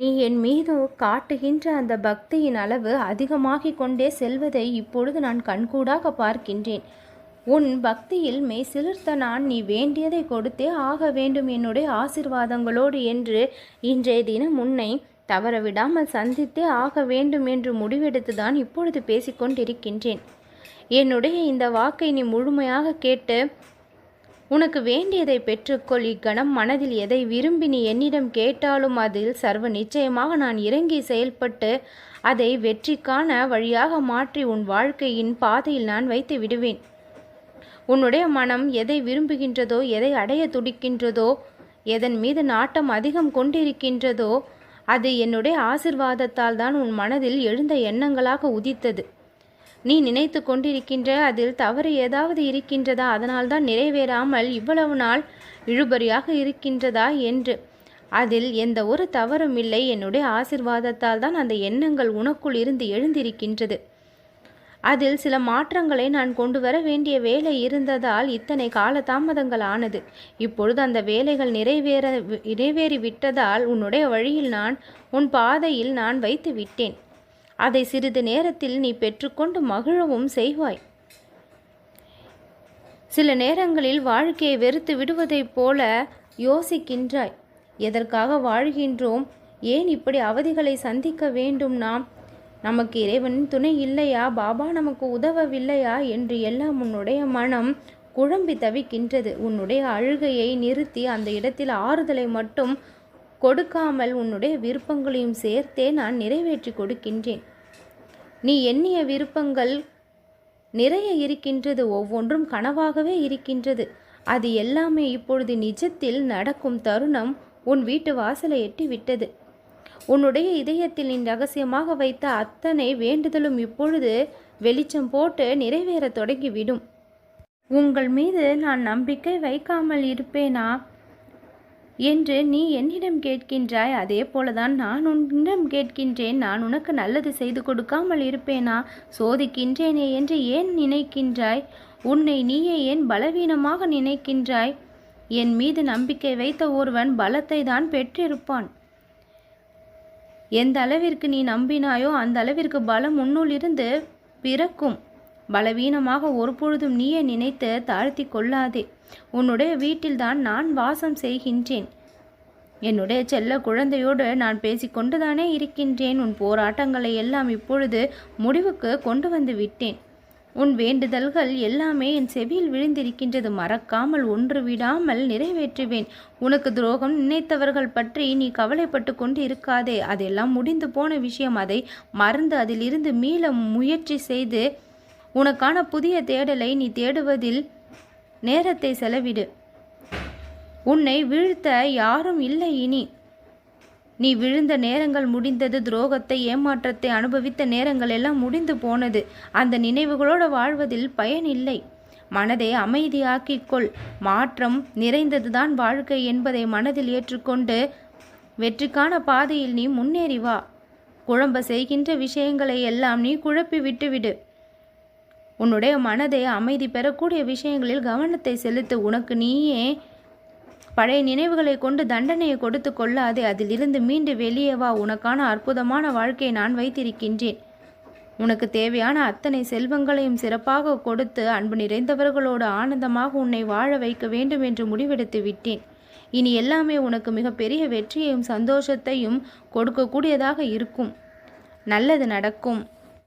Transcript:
நீ என் மீதும் காட்டுகின்ற அந்த பக்தியின் அளவு அதிகமாகிக் கொண்டே செல்வதை இப்பொழுது நான் கண்கூடாக பார்க்கின்றேன். உன் பக்தியில் மெய் சிலிர்த்த நான் நீ வேண்டியதை கொடுத்தே ஆக வேண்டும் என்னுடைய ஆசிர்வாதங்களோடு என்று இன்றைய தினம் உன்னை தவறவிடாமல் சந்தித்தே ஆக வேண்டும் என்று முடிவெடுத்துதான் இப்பொழுது பேசிக்கொண்டிருக்கின்றேன் என்னுடைய இந்த வாக்கை நீ முழுமையாக கேட்டு உனக்கு வேண்டியதை பெற்றுக்கொள். இக்கணம் மனதில் எதை விரும்பி நீ என்னிடம் கேட்டாலும் அதில் சர்வ நிச்சயமாக நான் இறங்கி செயல்பட்டு அதை வெற்றிக்கான வழியாக மாற்றி உன் வாழ்க்கையின் பாதையில் நான் வைத்து விடுவேன். உன்னுடைய மனம் எதை விரும்புகின்றதோ எதை அடைய துடிக்கின்றதோ எதன் மீது நாட்டம் அதிகம் கொண்டிருக்கின்றதோ அது என்னுடைய ஆசிர்வாதத்தால் தான் உன் மனதில் எழுந்த எண்ணங்களாக உதித்தது. நீ நினைத்து கொண்டிருக்கின்ற அதில் தவறு ஏதாவது இருக்கின்றதா? அதனால்தான் நிறைவேறாமல் இவ்வளவு நாள் இழுபறியாக இருக்கின்றதா என்று. அதில் எந்த ஒரு தவறும் இல்லை. என்னுடைய ஆசிர்வாதத்தால் தான் அந்த எண்ணங்கள் உனக்குள் இருந்து எழுந்திருக்கின்றது. அதில் சில மாற்றங்களை நான் கொண்டு வர வேண்டிய வேலை இருந்ததால் இத்தனை கால தாமதங்கள் ஆனது. இப்பொழுது அந்த வேலைகள் நிறைவேற நிறைவேறி விட்டதால் உன்னுடைய வழியில் நான் உன் பாதையில் நான் வைத்து விட்டேன். அதை சிறிது நேரத்தில் நீ பெற்றுக்கொண்டு மகிழவும் செய்வாய். சில நேரங்களில் வாழ்க்கையை வெறுத்து விடுவதைப் போல யோசிக்கின்றாய். எதற்காக வாழ்கின்றோம்? ஏன் இப்படி அவதிகளை சந்திக்க வேண்டும் நாம்? நமக்கு இறைவன் துணை இல்லையா? பாபா நமக்கு உதவவில்லையா? என்று எல்லாம் உன்னுடைய மனம் குழம்பி தவிக்கின்றது. உன்னுடைய அழுகையை நிறுத்தி அந்த இடத்தில் ஆறுதலை மட்டும் கொடுக்காமல் உன்னுடைய விருப்பங்களையும் சேர்த்தே நான் நிறைவேற்றி கொடுக்கின்றேன். நீ எண்ணிய விருப்பங்கள் நிறைய இருக்கின்றது ஒவ்வொன்றும் கனவாகவே இருக்கின்றது. அது எல்லாமே இப்பொழுது நிஜத்தில் நடக்கும் தருணம் உன் வீட்டு வாசலை எட்டி விட்டது உன்னுடைய இதயத்தில் நீ ரகசியமாக வைத்த அத்தனை வேண்டுதலும் இப்பொழுது வெளிச்சம் போட்டு நிறைவேறத் தொடங்கிவிடும். உங்கள் மீது நான் நம்பிக்கை வைக்காமல் இருப்பேனா? என்று நீ என்னிடம் கேட்கின்றாய். அதே போலதான் நான் உன்னிடம் கேட்கின்றேன். நான் உனக்கு நல்லது செய்து கொடுக்காமல் இருப்பேனா? சோதிக்கின்றேனே என்று ஏன் நினைக்கின்றாய்? உன்னை நீயே ஏன் பலவீனமாக நினைக்கின்றாய்? என் மீது நம்பிக்கை வைத்த ஒருவன் பலத்தை தான் பெற்றிருப்பான். எந்த அளவிற்கு நீ நம்பினாயோ அந்த அளவிற்கு பலம் உன்னுள் இருந்து பிறக்கும். பலவீனமாக ஒருபொழுதும் நீயே நினைத்து தாழ்த்தி கொள்ளாதே. உன்னுடைய வீட்டில்தான் நான் வாசம் செய்கின்றேன். என்னுடைய செல்ல குழந்தையோடு நான் பேசிக்கொண்டுதானே இருக்கின்றேன். உன் போராட்டங்களை எல்லாம் இப்பொழுது முடிவுக்கு கொண்டு வந்து விட்டேன். உன் வேண்டுதல்கள் எல்லாமே என் செவியில் விழுந்திருக்கின்றது. மறக்காமல் ஒன்று விடாமல் நிறைவேற்றுவேன். உனக்கு துரோகம் நினைத்தவர்கள் பற்றி நீ கவலைப்பட்டு கொண்டு இருக்காதே அதெல்லாம் முடிந்து போன விஷயம். அதை மறந்து அதிலிருந்து மீள முயற்சி செய்து உனக்கான புதிய தேடலை நீ தேடுவதில் நேரத்தை செலவிடு. உன்னை வீழ்த்த யாரும் இல்லை இனி. நீ விழுந்த நேரங்கள் முடிந்தது துரோகத்தை ஏமாற்றத்தை அனுபவித்த நேரங்கள் எல்லாம் முடிந்து போனது. அந்த நினைவுகளோடு வாழ்வதில் பயன் இல்லை. மனதை அமைதியாக்கிக்கொள். மாற்றம் நிறைந்ததுதான் வாழ்க்கை என்பதை மனதில் ஏற்றுக்கொண்டு வெற்றிக்கான பாதையில் நீ முன்னேறி வா. குழம்ப செய்கின்ற விஷயங்களை எல்லாம் நீ குழப்பி விட்டுவிடு. உன்னுடைய மனதை அமைதி பெறக்கூடிய விஷயங்களில் கவனத்தை செலுத்து. உனக்கு நீயே பழைய நினைவுகளை கொண்டு தண்டனையை கொடுத்து கொள்ளாதே. அதிலிருந்து மீண்டு வெளியே வா. உனக்கான அற்புதமான வாழ்க்கையை நான் வைத்திருக்கின்றேன். உனக்கு தேவையான அத்தனை செல்வங்களையும் சிறப்பாக கொடுத்து அன்பு நிறைந்தவர்களோடு ஆனந்தமாக உன்னை வாழ வைக்க வேண்டும் என்று முடிவெடுத்து விட்டேன். இனி எல்லாமே உனக்கு மிகப்பெரிய வெற்றியையும் சந்தோஷத்தையும் கொடுக்கக்கூடியதாக இருக்கும். நல்லது நடக்கும்.